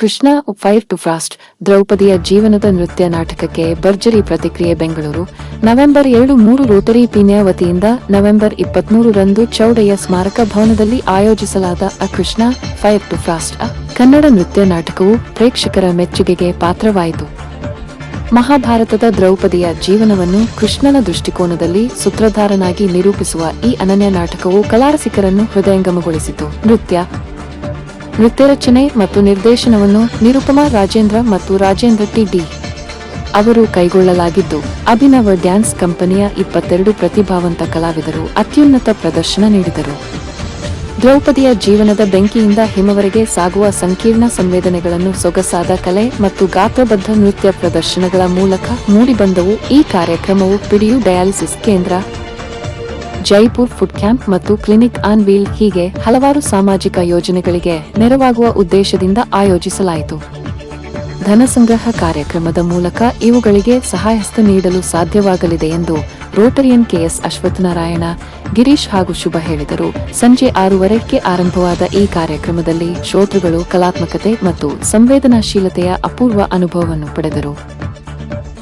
Krishna fire to fast ದ್ರೌಪದಿಯ ಜೀವನದ ನೃತ್ಯ ನಾಟಕಕ್ಕೆ ಭರ್ಜರಿ ಪ್ರತಿಕ್ರಿಯೆ ಬೆಂಗಳೂರು. ನವೆಂಬರ್ ಎರಡು, ಮೂರು ರೋಟರಿ ಪೀಣ್ಯ ವತಿಯಿಂದ ನವೆಂಬರ್ ಇಪ್ಪತ್ಮೂರರಂದು ಚೌಡಯ್ಯ ಸ್ಮಾರಕ ಭವನದಲ್ಲಿ ಆಯೋಜಿಸಲಾದ ಅ Krishna fire to fast Kannada ನೃತ್ಯ ನಾಟಕವು ಪ್ರೇಕ್ಷಕರ ಮೆಚ್ಚುಗೆಗೆ ಪಾತ್ರವಾಯಿತು. ಮಹಾಭಾರತದ ದ್ರೌಪದಿಯ ಜೀವನವನ್ನು ಕೃಷ್ಣನ ದೃಷ್ಟಿಕೋನದಲ್ಲಿ ಸೂತ್ರಧಾರನಾಗಿ ನಿರೂಪಿಸುವ ಈ ಅನನ್ಯ ನಾಟಕವು ಕಲಾರಸಿಕರನ್ನು ಹೃದಯಂಗಮಗೊಳಿಸಿತು. ನೃತ್ಯ ನೃತ್ಯ ರಚನೆ ಮತ್ತು ನಿರ್ದೇಶನವನ್ನು ನಿರುಪಮಾ ರಾಜೇಂದ್ರ ಮತ್ತು ರಾಜೇಂದ್ರ ಟಿ ಡಿ ಅವರು ಕೈಗೊಳ್ಳಲಾಗಿದ್ದು, ಅಭಿನವ ಡ್ಯಾನ್ಸ್ ಕಂಪನಿಯ ಇಪ್ಪತ್ತೆರಡು ಪ್ರತಿಭಾವಂತ ಕಲಾವಿದರು ಅತ್ಯುನ್ನತ ಪ್ರದರ್ಶನ ನೀಡಿದರು. ದ್ರೌಪದಿಯ ಜೀವನದ ಬೆಂಕಿಯಿಂದ ಹಿಮವರೆಗೆ ಸಾಗುವ ಸಂಕೀರ್ಣ ಸಂವೇದನೆಗಳನ್ನು ಸೊಗಸಾದ ಕಲೆ ಮತ್ತು ಗಾತ್ರಬದ್ಧ ನೃತ್ಯ ಪ್ರದರ್ಶನಗಳ ಮೂಲಕ ಮೂಡಿಬಂದವು ಈ ಕಾರ್ಯಕ್ರಮವು ಪಿಡಿಯು ಡಯಾಲಿಸಿಸ್ ಕೇಂದ್ರ ಜೈಪುರ್ ಫುಡ್ ಕ್ಯಾಂಪ್ ಮತ್ತು ಕ್ಲಿನಿಕ್ ಆನ್ ವೀಲ್ ಹೀಗೆ ಹಲವಾರು ಸಾಮಾಜಿಕ ಯೋಜನೆಗಳಿಗೆ ನೆರವಾಗುವ ಉದ್ದೇಶದಿಂದ ಆಯೋಜಿಸಲಾಯಿತು. ಧನ ಸಂಗ್ರಹ ಕಾರ್ಯಕ್ರಮದ ಮೂಲಕ ಇವುಗಳಿಗೆ ಸಹಾಯಹಸ್ತ ನೀಡಲು ಸಾಧ್ಯವಾಗಲಿದೆ ಎಂದು ರೋಟರಿಯನ್ ಕೆಎಸ್ ಅಶ್ವತ್ಥನಾರಾಯಣ, ಗಿರೀಶ್ ಹಾಗೂ ಶುಭ ಹೇಳಿದರು. ಸಂಜೆ ಆರೂವರೆಗೆ ಆರಂಭವಾದ ಈ ಕಾರ್ಯಕ್ರಮದಲ್ಲಿ ಶ್ರೋತೃಗಳು ಕಲಾತ್ಮಕತೆ ಮತ್ತು ಸಂವೇದನಾಶೀಲತೆಯ ಅಪೂರ್ವ ಅನುಭವವನ್ನು ಪಡೆದರು.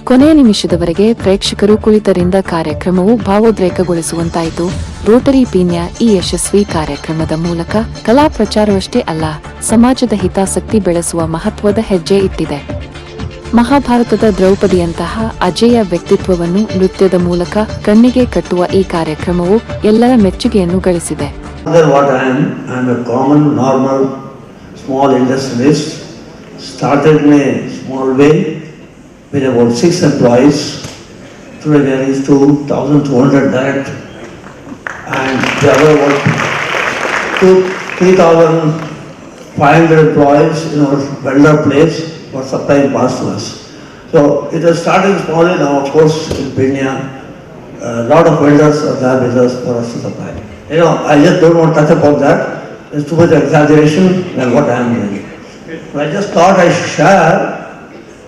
ಕೊನೆಯ ನಿಮಿಷದವರೆಗೆ ಪ್ರೇಕ್ಷಕರು ಕುಳಿತರಿಂದ ಕಾರ್ಯಕ್ರಮವು ಭಾವೋದ್ರೇಕಗೊಳಿಸುವಂತಾಯಿತು. ರೋಟರಿ ಪೀಣ್ಯ ಈ ಯಶಸ್ವಿ ಕಾರ್ಯಕ್ರಮದ ಮೂಲಕ ಕಲಾ ಪ್ರಚಾರವಷ್ಟೇ ಅಲ್ಲ, ಸಮಾಜದ ಹಿತಾಸಕ್ತಿ ಬೆಳೆಸುವ ಮಹತ್ವದ ಹೆಜ್ಜೆ ಇಟ್ಟಿದೆ. ಮಹಾಭಾರತದ ದ್ರೌಪದಿಯಂತಹ ಅಜೇಯ ವ್ಯಕ್ತಿತ್ವವನ್ನು ನೃತ್ಯದ ಮೂಲಕ ಕಣ್ಣಿಗೆ ಕಟ್ಟುವ ಈ ಕಾರ್ಯಕ್ರಮವು ಎಲ್ಲರ ಮೆಚ್ಚುಗೆಯನ್ನು ಗಳಿಸಿದೆ. With about six employees. Today there is two thousand two hundred direct and the other was two, three thousand five hundred employees in our vendor place for supplying parts to us. So it has started small now, of course, in Pinya, a lot of vendors are there with us for us to supply. You know, I just don't want to touch upon that. It's too much exaggeration than what I am doing. So I just thought I should share,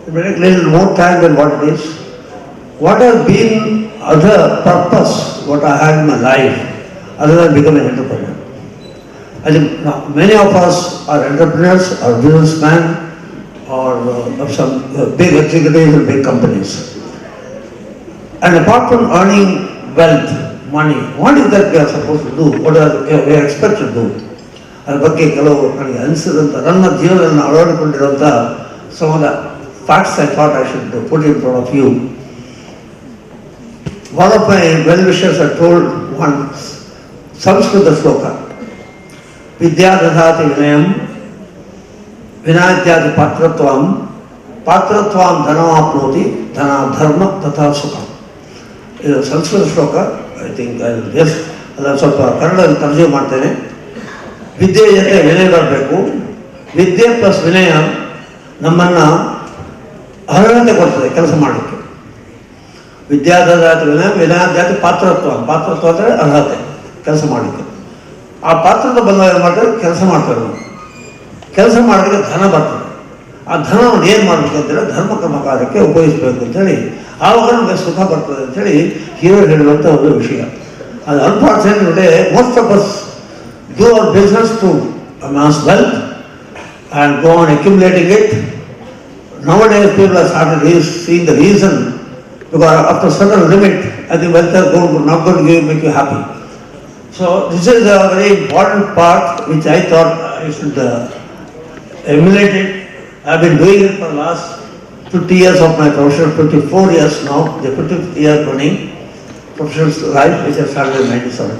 a little little more time than what it is. What has been other purpose, what I had in my life, other than becoming an entrepreneur? I think now, many of us are entrepreneurs, are businessmen, or uh, of some uh, big executives in big companies. And apart from earning wealth, money, what is that we are supposed to do? What are we are expected to do? ಅದ್ರ ಬಗ್ಗೆ ಕೆಲವು ನನಗೆ ಅನಿಸಿದಂಥ ನನ್ನ ಜೀವನದಲ್ಲಿ ಅಳವಡಿಕೊಂಡಿರುವಂಥ some of the facts I thought I should put in front of you. One of my well-wishers had told one Samskrita sloka, Vidya dadhati vinayam, ವಿನಾದ್ಯಾದಿ ಪಾತ್ರತ್ವಂ ಪಾತ್ರತ್ವಂ ಧನವಾಪ್ನೋತಿ ಧನ ಧರ್ಮ ತಥಾ ಸುಖ ಇದು ಸಂಸ್ಕೃತ ಶ್ಲೋಕ ಐ ಥಿಂಕ್ ಐ ಎಸ್ ಅದನ್ನು ಸ್ವಲ್ಪ ಕನ್ನಡದಲ್ಲಿ ತರ್ಜುಮೆ ಮಾಡ್ತೇನೆ ವಿದ್ಯೆ ಜೊತೆ ವಿನಯ ಬರಬೇಕು ವಿದ್ಯೆ ಪ್ಲಸ್ ವಿನಯ ನಮ್ಮನ್ನು ಅರ್ಹತೆ ಕೊಡ್ತದೆ ಕೆಲಸ ಮಾಡಲಿಕ್ಕೆ. ವಿನಯ ವಿನಯಾದ್ಯಾತಿ ಪಾತ್ರತ್ವ ಪಾತ್ರತ್ವ ಅಂದರೆ ಅರ್ಹತೆ ಕೆಲಸ ಮಾಡಲಿಕ್ಕೆ. ಆ ಪಾತ್ರದ ಬಂದಾಗ ಏನು ಮಾಡ್ತಾರೆ? ಕೆಲಸ ಮಾಡ್ತಾರೆ ನಾವು ಕೆಲಸ ಮಾಡೋದಕ್ಕೆ ಧನ ಬರ್ತದೆ. ಆ ಧನವನ್ನು ಏನು ಮಾಡಬೇಕು ಅಂತೇಳಿ ಧರ್ಮ ಕರ್ಮ ಕಾರ್ಯಕ್ಕೆ ಉಪಯೋಗಿಸಬೇಕು ಅಂತೇಳಿ ಆವಾಗ ನಮಗೆ ಸುಖ ಬರ್ತದೆ ಅಂತೇಳಿ ಹೀರೋ ಹೇಳುವಂಥ ಒಂದು ವಿಷಯ. ಅದು unfortunate most of us do our business to mass wealth and go on accumulating it nowadays people have started seeing the reason because after certain limit, I think wealth is not going to make you happy. So this is a very important part which I thought I should uh, emulate it. I've been doing it for the last 50 years of my professional, 54 years now, the 50th year running professional life which I started in 97.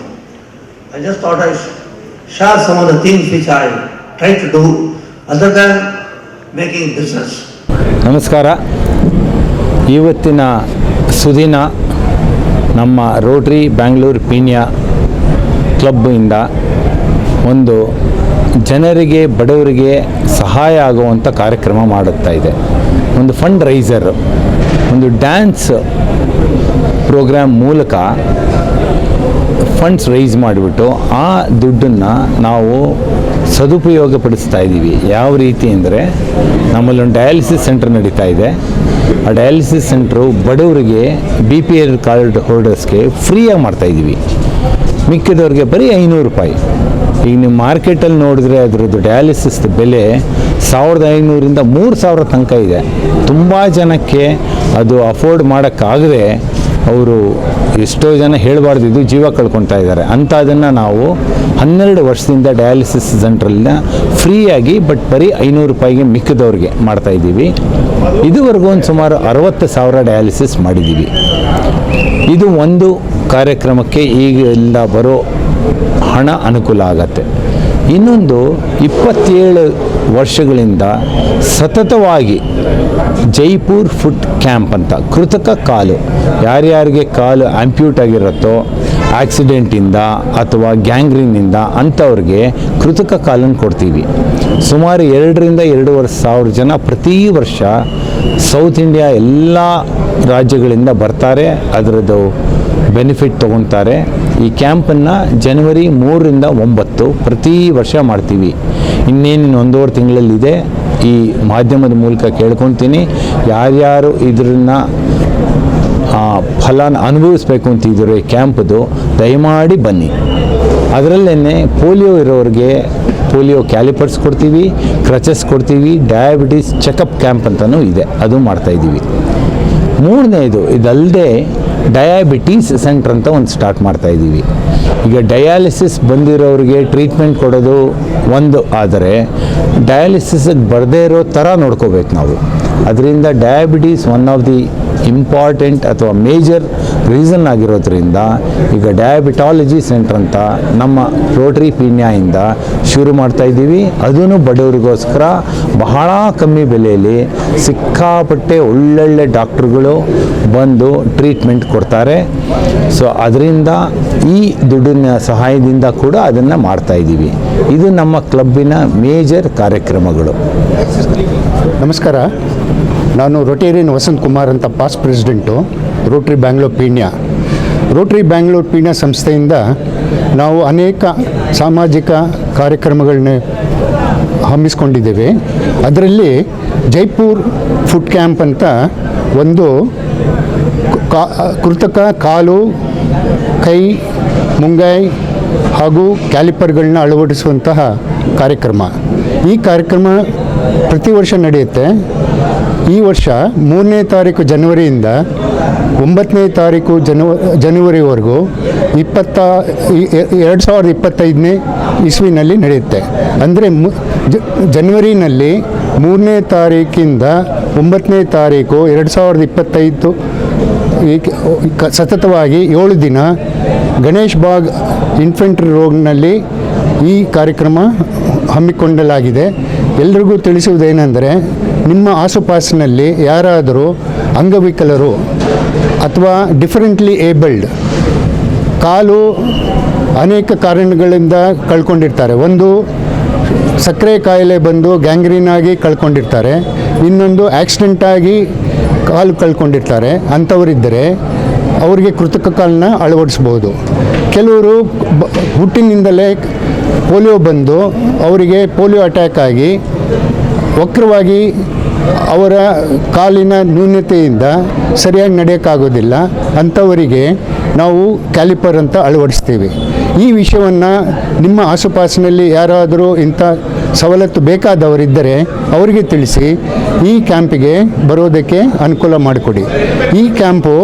I just thought I should share some of the things which I try to do other than making business. ನಮಸ್ಕಾರ. ಇವತ್ತಿನ ಸುದಿನ ನಮ್ಮ rotary Bangalore Peenya ಕ್ಲಬ್ಬಿಂದ ಒಂದು ಜನರಿಗೆ, ಬಡವರಿಗೆ ಸಹಾಯ ಆಗುವಂಥ ಕಾರ್ಯಕ್ರಮ ಮಾಡುತ್ತಾ ಇದೆ. ಒಂದು ಫಂಡ್ ರೈಸರ್ ಒಂದು ಡ್ಯಾನ್ಸ್ ಪ್ರೋಗ್ರಾಮ್ ಮೂಲಕ ಫಂಡ್ಸ್ ರೈಸ್ ಮಾಡಿಬಿಟ್ಟು ಆ ದುಡ್ಡನ್ನು ನಾವು ಸದುಪಯೋಗಪಡಿಸ್ತಾ ಇದ್ದೀವಿ. ಯಾವ ರೀತಿ ಅಂದರೆ ನಮ್ಮಲ್ಲಿ ಒಂದು ಡಯಾಲಿಸಿಸ್ ಸೆಂಟರ್ ನಡೀತಾ ಇದೆ. ಆ ಡಯಾಲಿಸಿಸ್ ಸೆಂಟ್ರು ಬಡವರಿಗೆ ಬಿ ಪಿ ಎಲ್ ಕಾರ್ಡ್ ಹೋಲ್ಡರ್ಸ್ಗೆ ಫ್ರೀಯಾಗಿ ಮಾಡ್ತಾಯಿದ್ದೀವಿ ಮಿಕ್ಕಿದವ್ರಿಗೆ ಬರೀ ಐನೂರು ರೂಪಾಯಿ. ಈಗ ನೀವು ಮಾರ್ಕೆಟಲ್ಲಿ ನೋಡಿದ್ರೆ ಅದರದ್ದು ಡಯಾಲಿಸಿಸ್ ಬೆಲೆ ಸಾವಿರದ ಐನೂರಿಂದ ಮೂರು ಸಾವಿರ ತನಕ ಇದೆ. ತುಂಬ ಜನಕ್ಕೆ ಅದು ಅಫೋರ್ಡ್ ಮಾಡೋಕ್ಕಾಗದೆ ಅವರು ಎಷ್ಟೋ ಜನ ಹೇಳಬಾರ್ದಿದ್ದು ಜೀವ ಕಳ್ಕೊತಾ ಇದ್ದಾರೆ. ಅಂಥದನ್ನು ನಾವು ಹನ್ನೆರಡು ವರ್ಷದಿಂದ ಡಯಾಲಿಸಿಸ್ ಸೆಂಟ್ರಲ್ನ ಫ್ರೀಯಾಗಿ ಬಟ್ ಬರೀ ಐನೂರು ರೂಪಾಯಿಗೆ ಮಿಕ್ಕಿದವ್ರಿಗೆ ಮಾಡ್ತಾ ಇದ್ದೀವಿ. ಇದುವರೆಗೂ ಒಂದು ಸುಮಾರು ಅರವತ್ತು ಸಾವಿರ ಡಯಾಲಿಸಿಸ್ ಮಾಡಿದ್ದೀವಿ. ಇದು ಒಂದು ಕಾರ್ಯಕ್ರಮಕ್ಕೆ ಈಗ ಬರೋ ಹಣ ಅನುಕೂಲ ಆಗತ್ತೆ. ಇನ್ನೊಂದು ಇಪ್ಪತ್ತೇಳು ವರ್ಷಗಳಿಂದ ಸತತವಾಗಿ ಜೈಪುರ್ ಫುಟ್ ಕ್ಯಾಂಪ್ ಅಂತ ಕೃತಕ ಕಾಲು. ಯಾರ್ಯಾರಿಗೆ ಕಾಲು ಆಂಪ್ಯೂಟ್ ಆಗಿರುತ್ತೋ ಆಕ್ಸಿಡೆಂಟಿಂದ ಅಥವಾ ಗ್ಯಾಂಗ್ರೀನಿಂದ ಅಂಥವ್ರಿಗೆ ಕೃತಕ ಕಾಲನ್ನು ಕೊಡ್ತೀವಿ. ಸುಮಾರು ಎರಡರಿಂದ ಎರಡೂವರೆ ಸಾವಿರ ಜನ ಪ್ರತಿ ವರ್ಷ ಸೌತ್ ಇಂಡಿಯಾ ಎಲ್ಲ ರಾಜ್ಯಗಳಿಂದ ಬರ್ತಾರೆ ಅದರದ್ದು ಬೆನಿಫಿಟ್ ತೊಗೊತಾರೆ. ಈ ಕ್ಯಾಂಪನ್ನು ಜನವರಿ ಮೂರರಿಂದ ಒಂಬತ್ತು ಪ್ರತಿ ವರ್ಷ ಮಾಡ್ತೀವಿ. ಇನ್ನೇನು ಒಂದೂವರೆ ತಿಂಗಳಲ್ಲಿದೆ ಈ ಮಾಧ್ಯಮದ ಮೂಲಕ ಕೇಳ್ಕೊತೀನಿ. ಯಾರ್ಯಾರು ಇದನ್ನ ಆ, ಫಲನ ಅನುಭವಿಸ್ಬೇಕು ಅಂತಿದ್ರೆ ಕ್ಯಾಂಪ್ದು, ದಯಮಾಡಿ ಬನ್ನಿ. ಅದರಲ್ಲೇ ಪೋಲಿಯೋ ಇರೋರಿಗೆ ಪೋಲಿಯೋ ಕ್ಯಾಲಿಪರ್ಸ್ ಕೊಡ್ತೀವಿ, ಕ್ರಚಸ್ ಕೊಡ್ತೀವಿ, ಡಯಾಬಿಟಿಸ್ ಚೆಕಪ್ ಕ್ಯಾಂಪ್ ಅಂತಲೂ ಇದೆ, ಅದು ಮಾಡ್ತಾಯಿದ್ದೀವಿ ಮೂರನೇದು ಇದಲ್ಲದೆ ಡಯಾಬಿಟೀಸ್ ಸೆಂಟ್ರ್ ಅಂತ ಒಂದು ಸ್ಟಾರ್ಟ್ ಮಾಡ್ತಾ ಇದ್ದೀವಿ. ಈಗ ಡಯಾಲಿಸಿಸ್ ಬಂದಿರೋರಿಗೆ ಟ್ರೀಟ್ಮೆಂಟ್ ಕೊಡೋದು ಒಂದು, ಆದರೆ ಡಯಾಲಿಸಿಸ್ಗೆ ಬರದೇ ಇರೋ ಥರ ನೋಡ್ಕೋಬೇಕು ನಾವು. ಅದರಿಂದ diabetes one of the important ಅಥವಾ ಮೇಜರ್ ರೀಸನ್ ಆಗಿರೋದ್ರಿಂದ ಈಗ ಡಯಾಬಿಟಾಲಜಿ ಸೆಂಟರ್ ಅಂತ ನಮ್ಮ ರೋಟ್ರಿ ಪೀಣ್ಯಿಂದ ಶುರು ಮಾಡ್ತಾ ಇದ್ದೀವಿ. ಅದೂ ಬಡವರಿಗೋಸ್ಕರ ಬಹಳ ಕಮ್ಮಿ ಬೆಲೆಯಲ್ಲಿ ಸಿಕ್ಕಾಪಟ್ಟೆ ಒಳ್ಳೊಳ್ಳೆ ಡಾಕ್ಟ್ರುಗಳು ಬಂದು ಟ್ರೀಟ್ಮೆಂಟ್ ಕೊಡ್ತಾರೆ. ಸೊ ಅದರಿಂದ ಈ ದುಡ್ಡಿನ ಸಹಾಯದಿಂದ ಕೂಡ ಅದನ್ನು ಮಾಡ್ತಾ ಇದ್ದೀವಿ. ಇದು ನಮ್ಮ ಕ್ಲಬ್ಬಿನ ಮೇಜರ್ ಕಾರ್ಯಕ್ರಮಗಳು. ನಮಸ್ಕಾರ. ನಾನು ರೊಟೇರಿಯನ್ ವಸಂತ್ ಕುಮಾರ್ ಅಂತ past president Rotary Bangalore Peenya Rotary Bangalore Peenya ಸಂಸ್ಥೆಯಿಂದ ನಾವು ಅನೇಕ ಸಾಮಾಜಿಕ ಕಾರ್ಯಕ್ರಮಗಳನ್ನ ಹಮ್ಮಿಸ್ಕೊಂಡಿದ್ದೇವೆ. ಅದರಲ್ಲಿ ಜೈಪುರ್ ಫುಡ್ ಕ್ಯಾಂಪ್ ಅಂತ ಒಂದು ಕಾ, ಕೃತಕ ಕಾಲು, ಕೈ ಮುಂಗೈ ಹಾಗೂ ಕ್ಯಾಲಿಪರ್ಗಳನ್ನ ಅಳವಡಿಸುವಂತಹ ಕಾರ್ಯಕ್ರಮ. ಈ ಕಾರ್ಯಕ್ರಮ ಪ್ರತಿ ವರ್ಷ ನಡೆಯುತ್ತೆ. ಈ ವರ್ಷ ಮೂರನೇ ತಾರೀಕು ಜನವರಿಯಿಂದ ಒಂಬತ್ತನೇ ತಾರೀಕು ಜನವ, ಜನವರಿವರೆಗೂ ಇಪ್ಪತ್ತ ಎರಡು ಸಾವಿರದ ಇಪ್ಪತ್ತೈದನೇ ಇಸ್ವಿನಲ್ಲಿ ನಡೆಯುತ್ತೆ. ಅಂದರೆ ಜನವರಿನಲ್ಲಿ ಮೂರನೇ ತಾರೀಕಿಂದ ಒಂಬತ್ತನೇ ತಾರೀಕು ಎರಡು ಸಾವಿರದ ಇಪ್ಪತ್ತೈದು ಸತತವಾಗಿ ಏಳು ದಿನ ಗಣೇಶ್ ಬಾಗ್ ಇನ್ಫೆಂಟ್ರಿ ರೋಡ್ನಲ್ಲಿ ಈ ಕಾರ್ಯಕ್ರಮ ಹಮ್ಮಿಕೊಳ್ಳಲಾಗಿದೆ ಎಲ್ರಿಗೂ ತಿಳಿಸುವುದೇನೆಂದರೆ ನಿಮ್ಮ ಆಸುಪಾಸಿನಲ್ಲಿ ಯಾರಾದರೂ ಅಂಗವಿಕಲರು ಅಥವಾ ಡಿಫರೆಂಟ್ಲಿ ಏಬಲ್ಡ್ ಕಾಲು ಅನೇಕ ಕಾರಣಗಳಿಂದ ಕಳ್ಕೊಂಡಿರ್ತಾರೆ. ಒಂದು ಸಕ್ಕರೆ ಕಾಯಿಲೆ ಬಂದು ಗ್ಯಾಂಗ್ರೀನ್ ಆಗಿ ಕಳ್ಕೊಂಡಿರ್ತಾರೆ. ಇನ್ನೊಂದು ಆಕ್ಸಿಡೆಂಟಾಗಿ ಕಾಲು ಕಳ್ಕೊಂಡಿರ್ತಾರೆ. ಅಂಥವರಿದ್ದರೆ ಅವರಿಗೆ ಕೃತಕ ಕಾಲನ್ನ ಅಳವಡಿಸ್ಬೋದು. ಕೆಲವರು ಹುಟ್ಟಿನಿಂದಲೇ ಪೋಲಿಯೋ ಬಂದು ಅವರಿಗೆ ಪೋಲಿಯೋ ಅಟ್ಯಾಕ್ ಆಗಿ ವಕ್ರವಾಗಿ ಅವರ ಕಾಲಿನ ನ್ಯೂನತೆಯಿಂದ ಸರಿಯಾಗಿ ನಡೆಯೋಕ್ಕಾಗೋದಿಲ್ಲ. ಅಂಥವರಿಗೆ ನಾವು ಕ್ಯಾಲಿಪರ್ ಅಂತ ಅಳವಡಿಸ್ತೀವಿ. ಈ ವಿಷಯವನ್ನು ನಿಮ್ಮ ಆಸುಪಾಸಿನಲ್ಲಿ ಯಾರಾದರೂ ಇಂಥ ಸವಲತ್ತು ಬೇಕಾದವರಿದ್ದರೆ ಅವರಿಗೆ ತಿಳಿಸಿ, ಈ ಕ್ಯಾಂಪಿಗೆ ಬರೋದಕ್ಕೆ ಅನುಕೂಲ ಮಾಡಿಕೊಡಿ. ಈ ಕ್ಯಾಂಪು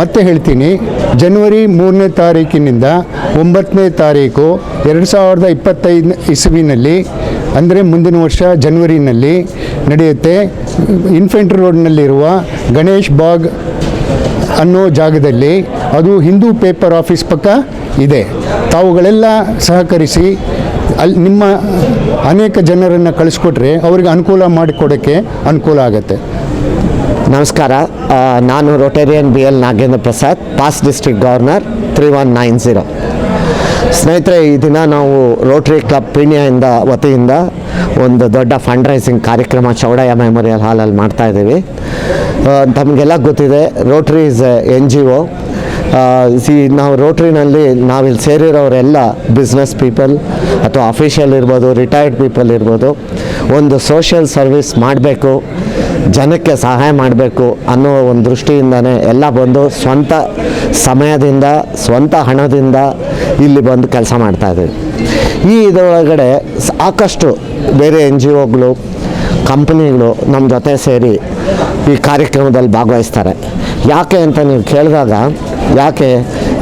ಮತ್ತೆ ಹೇಳ್ತೀನಿ, ಜನವರಿ ಮೂರನೇ ತಾರೀಕಿನಿಂದ ಒಂಬತ್ತನೇ ತಾರೀಕು, ಎರಡು ಸಾವಿರದ ಇಪ್ಪತ್ತೈದು ಇಸುವಿನಲ್ಲಿ ಅಂದರೆ ಮುಂದಿನ ವರ್ಷ ಜನ್ವರಿನಲ್ಲಿ ನಡೆಯುತ್ತೆ. ಇನ್ಫೆಂಟ್ರಿ ರೋಡ್ನಲ್ಲಿರುವ ಗಣೇಶ್ ಬಾಗ್ ಅನ್ನೋ ಜಾಗದಲ್ಲಿ ಅದು ಹಿಂದೂ ಪೇಪರ್ ಆಫೀಸ್ ಪಕ್ಕ ಇದೆ. ತಾವುಗಳೆಲ್ಲ ಸಹಕರಿಸಿ ಅಲ್ಲಿ ನಿಮ್ಮ ಅನೇಕ ಜನರನ್ನು ಕಳಿಸ್ಕೊಟ್ರೆ ಅವರಿಗೆ ಅನುಕೂಲ ಮಾಡಿಕೊಡೋಕ್ಕೆ ಅನುಕೂಲ ಆಗುತ್ತೆ. ನಮಸ್ಕಾರ. ನಾನು Rotarian B L Nagendra Prasad past district governor three one nine zero ಸ್ನೇಹಿತರೆ, ಈ ದಿನ ನಾವು ರೋಟ್ರಿ ಕ್ಲಬ್ ಪೀಣ್ಯದಿಂದ ವತಿಯಿಂದ ಒಂದು ದೊಡ್ಡ ಫಂಡ್ ರೈಸಿಂಗ್ ಕಾರ್ಯಕ್ರಮ ಚೌಡಯ್ಯ ಮೆಮೋರಿಯಲ್ ಹಾಲಲ್ಲಿ ಮಾಡ್ತಾ ಇದ್ದೀವಿ. ತಮಗೆಲ್ಲ ಗೊತ್ತಿದೆ Rotary is N G O see ನಾವು ರೋಟ್ರಿನಲ್ಲಿ ನಾವಿಲ್ಲಿ ಸೇರಿರೋರೆಲ್ಲ ಬಿಸ್ನೆಸ್ ಪೀಪಲ್ ಅಥವಾ ಅಫಿಷಿಯಲ್ ಇರ್ಬೋದು ರಿಟೈರ್ಡ್ ಪೀಪಲ್ ಇರ್ಬೋದು, ಒಂದು ಸೋಷಿಯಲ್ ಸರ್ವಿಸ್ ಮಾಡಬೇಕು, ಜನಕ್ಕೆ ಸಹಾಯ ಮಾಡಬೇಕು ಅನ್ನೋ ಒಂದು ದೃಷ್ಟಿಯಿಂದನೇ ಎಲ್ಲ ಬಂದು ಸ್ವಂತ ಸಮಯದಿಂದ, ಸ್ವಂತ ಹಣದಿಂದ ಇಲ್ಲಿ ಬಂದು ಕೆಲಸ ಮಾಡ್ತಾ ಇದ್ದೀವಿ ಈ ಇದರೊಳಗಡೆ ಸಾಕಷ್ಟು ಬೇರೆ ಎನ್ ಜಿ ಒಗಳು, ಕಂಪ್ನಿಗಳು ನಮ್ಮ ಜೊತೆ ಸೇರಿ ಈ ಕಾರ್ಯಕ್ರಮದಲ್ಲಿ ಭಾಗವಹಿಸ್ತಾರೆ. ಯಾಕೆ ಅಂತ ನೀವು ಕೇಳಿದಾಗ, ಯಾಕೆ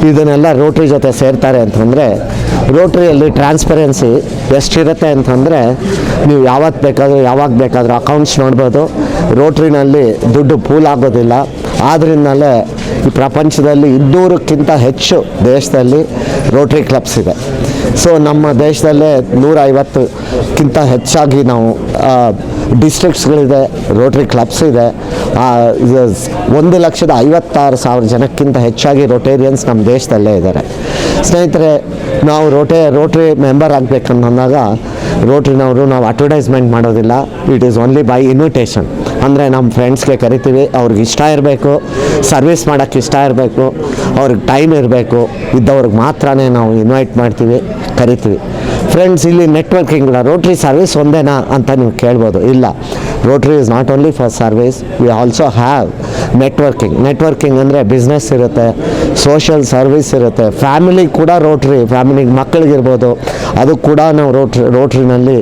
ಇದನ್ನೆಲ್ಲ ರೋಟ್ರಿ ಜೊತೆ ಸೇರ್ತಾರೆ ಅಂತಂದರೆ, ರೋಟ್ರಿಯಲ್ಲಿ ಟ್ರಾನ್ಸ್ಪರೆನ್ಸಿ ಎಷ್ಟಿರುತ್ತೆ ಅಂತಂದರೆ, ನೀವು ಯಾವತ್ತು ಬೇಕಾದರೂ, ಯಾವಾಗ ಬೇಕಾದರೂ ಅಕೌಂಟ್ಸ್ ನೋಡ್ಬೋದು. ರೋಟ್ರಿನಲ್ಲಿ ದುಡ್ಡು ಪೂಲ್ ಆಗೋದಿಲ್ಲ. ಆದ್ರಿಂದಲೇ ಈ ಪ್ರಪಂಚದಲ್ಲಿ ಇನ್ನೂರಕ್ಕಿಂತ ಹೆಚ್ಚು ದೇಶದಲ್ಲಿ ರೋಟ್ರಿ ಕ್ಲಬ್ಸ್ ಇದೆ. ಸೊ ನಮ್ಮ ದೇಶದಲ್ಲೇ ನೂರ ಐವತ್ತಕ್ಕಿಂತ ಹೆಚ್ಚಾಗಿ ನಾವು ಡಿಸ್ಟ್ರಿಕ್ಟ್ಸ್ಗಳಿದೆ ರೋಟ್ರಿ ಕ್ಲಬ್ಸ್ ಇದೆ. ಒಂದು ಲಕ್ಷದ ಐವತ್ತಾರು ಸಾವಿರ ಜನಕ್ಕಿಂತ ಹೆಚ್ಚಾಗಿ ರೋಟೇರಿಯನ್ಸ್ ನಮ್ಮ ದೇಶದಲ್ಲೇ ಇದ್ದಾರೆ. ಸ್ನೇಹಿತರೆ, ನಾವು ರೋಟೆ, ರೋಟ್ರಿ ಮೆಂಬರ್ ಆಗಬೇಕಂತಂದಾಗ ರೋಟ್ರಿನವರು ನಾವು ಅಡ್ವರ್ಟೈಸ್ಮೆಂಟ್ ಮಾಡೋದಿಲ್ಲ. It is only by invitation ಅಂದರೆ ನಮ್ಮ ಫ್ರೆಂಡ್ಸ್ಗೆ ಕರಿತೀವಿ, ಅವ್ರಿಗೆ ಇಷ್ಟ ಇರಬೇಕು ಸರ್ವಿಸ್ ಮಾಡೋಕ್ಕೆ ಇಷ್ಟ ಇರಬೇಕು, ಅವ್ರಿಗೆ ಟೈಮ್ ಇರಬೇಕು, ಇದ್ದವ್ರಿಗೆ ಮಾತ್ರನೇ ನಾವು ಇನ್ವೈಟ್ ಮಾಡ್ತೀವಿ, ಕರಿತೀವಿ. ಫ್ರೆಂಡ್ಸ್ ಇಲ್ಲಿ ನೆಟ್ವರ್ಕಿಂಗ್ ರೋಟ್ರಿ ಸರ್ವಿಸ್ ಒಂದೇನಾ ಅಂತ ನೀವು ಕೇಳ್ಬೋದು. ಇಲ್ಲ Rotary is not only for service we also have networking networking ಅಂದರೆ ಬಿಸ್ನೆಸ್ ಇರುತ್ತೆ. ಸೋಷಿಯಲ್ ಸರ್ವಿಸ್ ಇರುತ್ತೆ. ಫ್ಯಾಮಿಲಿ ಕೂಡ ರೋಟ್ರಿ ಫ್ಯಾಮಿಲಿಗೆ ಮಕ್ಕಳಿಗಿರ್ಬೋದು, ಅದು ಕೂಡ ನಾವು ರೋಟ್ರಿ ರೋಟ್ರಿನಲ್ಲಿ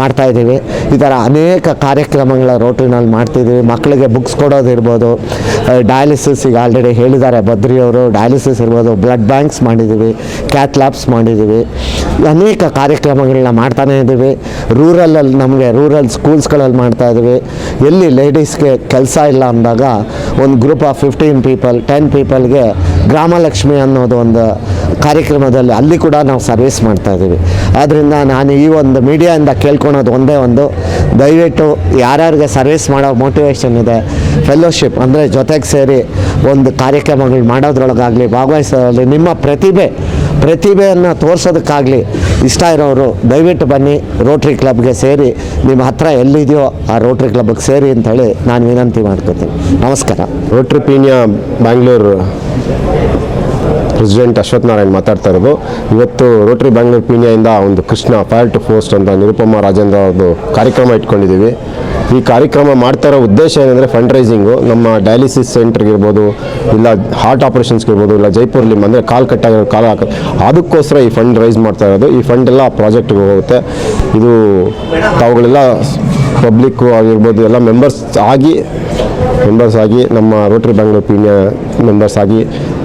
ಮಾಡ್ತಾಯಿದ್ದೀವಿ ಈ ಥರ ಅನೇಕ ಕಾರ್ಯಕ್ರಮಗಳ ರೋಟ್ರಿನಲ್ಲಿ ಮಾಡ್ತಿದ್ದೀವಿ. ಮಕ್ಕಳಿಗೆ ಬುಕ್ಸ್ ಕೊಡೋದಿರ್ಬೋದು ಡಯಾಲಿಸಿಸ್ ಈಗ ಆಲ್ರೆಡಿ ಹೇಳಿದ್ದಾರೆ. ಬದ್ರಿಯವರು ಡಯಾಲಿಸಿಸ್ ಇರ್ಬೋದು. ಬ್ಲಡ್ ಬ್ಯಾಂಕ್ಸ್ ಮಾಡಿದ್ದೀವಿ. ಕ್ಯಾಟ್ ಲ್ಯಾಬ್ಸ್ ಮಾಡಿದ್ದೀವಿ. ಅನೇಕ ಕಾರ್ಯಕ್ರಮಗಳನ್ನ ಮಾಡ್ತಾನೇ ಇದ್ದೀವಿ. ರೂರಲಲ್ಲಿ ನಮಗೆ ರೂರಲ್ ಸ್ಕೂಲ್ಸ್ಗಳಲ್ಲಿ ಮಾಡ್ತಾ ಇದ್ದೀವಿ. ಎಲ್ಲಿ ಲೇಡೀಸ್ಗೆ ಕೆಲಸ ಇಲ್ಲ ಅಂದಾಗ ಒಂದು group of fifteen people ten ಪೀಪಲ್ಗೆ Gramalakshmi ಅನ್ನೋದು ಒಂದು ಕಾರ್ಯಕ್ರಮದಲ್ಲಿ ಅಲ್ಲಿ ಕೂಡ ನಾವು ಸರ್ವಿಸ್ ಮಾಡ್ತಾ ಇದ್ದೀವಿ. ಆದ್ದರಿಂದ ನಾನು ಈ ಒಂದು ಮೀಡಿಯಾಯಿಂದ ಕೇಳ್ಕೊಳೋದು ಒಂದೇ ಒಂದು. ದಯವಿಟ್ಟು ಯಾರ್ಯಾರಿಗೆ ಸರ್ವಿಸ್ ಮಾಡೋ ಮೋಟಿವೇಶನ್ ಇದೆ ಫೆಲೋಶಿಪ್ ಅಂದರೆ ಜೊತೆಗೆ ಸೇರಿ ಒಂದು ಕಾರ್ಯಕ್ರಮಗಳು ಮಾಡೋದ್ರೊಳಗಾಗಲಿ ಭಾಗವಹಿಸೋದ್ರಲ್ಲಿ ನಿಮ್ಮ ಪ್ರತಿಭೆ ಪ್ರತಿಭೆಯನ್ನು ತೋರಿಸೋದಕ್ಕಾಗಲಿ ಇಷ್ಟ ಇರೋರು ದಯವಿಟ್ಟು ಬನ್ನಿ ರೋಟ್ರಿ ಕ್ಲಬ್ಗೆ ಸೇರಿ. ನಿಮ್ಮ ಹತ್ರ ಎಲ್ಲಿದೆಯೋ ಆ ರೋಟ್ರಿ ಕ್ಲಬ್ಗೆ ಸೇರಿ ಅಂತೇಳಿ ನಾನು ವಿನಂತಿ ಮಾಡ್ಕೋತೀನಿ. ನಮಸ್ಕಾರ. ರೋಟ್ರಿ ಪೀನಿಯಾ ಬ್ಯಾಂಗ್ಳೂರು ಪ್ರೆಸಿಡೆಂಟ್ ಅಶ್ವಥ್ ನಾರಾಯಣ್ ಮಾತಾಡ್ತಾ ಇರೋದು. ಇವತ್ತು ರೋಟ್ರಿ ಬ್ಯಾಂಗ್ಳೂರು ಪೀನಿಯಾಯಿಂದ ಒಂದು ಕೃಷ್ಣ ಫೈರ್ ಟು ಫೋಸ್ಟ್ ಅಂತ ನಿರುಪಮ ರಾಜೇಂದ್ರ ಅವ್ರದ್ದು ಕಾರ್ಯಕ್ರಮ ಇಟ್ಕೊಂಡಿದ್ದೀವಿ. ಈ ಕಾರ್ಯಕ್ರಮ ಮಾಡ್ತಾ ಇರೋ ಉದ್ದೇಶ ಏನಂದರೆ ಫಂಡ್ ರೈಸಿಂಗು ನಮ್ಮ ಡಯಾಲಿಸಿಸ್ ಸೆಂಟ್ರಿಗಿರ್ಬೋದು ಇಲ್ಲ ಹಾರ್ಟ್ ಆಪರೇಷನ್ಸ್ಗಿರ್ಬೋದು ಇಲ್ಲ ಜೈಪುರಲ್ಲಿ ಅಂದರೆ ಕಾಲು ಕಟ್ಟಾಗಿರೋ ಕಾಲ ಹಾಕ ಅದಕ್ಕೋಸ್ಕರ ಈ ಫಂಡ್ ರೈಸ್ ಮಾಡ್ತಾ ಇರೋದು. ಈ ಫಂಡ್ ಎಲ್ಲ ಪ್ರಾಜೆಕ್ಟ್ಗೆ ಹೋಗುತ್ತೆ. ಇದು ತಾವುಗಳೆಲ್ಲ ಪಬ್ಲಿಕ್ಕು ಆಗಿರ್ಬೋದು, ಎಲ್ಲ ಮೆಂಬರ್ಸ್ ಆಗಿ ಮೆಂಬರ್ಸ್ ಆಗಿ, ನಮ್ಮ ರೋಟ್ರಿ ಬ್ಯಾಂಗ್ಳೂರ್ ಪೀನಿಯ ಮೆಂಬರ್ಸ್ ಆಗಿ,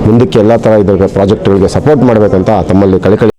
ಮುಂದಕ್ಕೆ ಎಲ್ಲ ಥರ ಇದ್ರ ಪ್ರಾಜೆಕ್ಟ್ಗಳಿಗೆ ಸಪೋರ್ಟ್ ಮಾಡಬೇಕಂತ ತಮ್ಮಲ್ಲಿ ಕಳಕಳಿ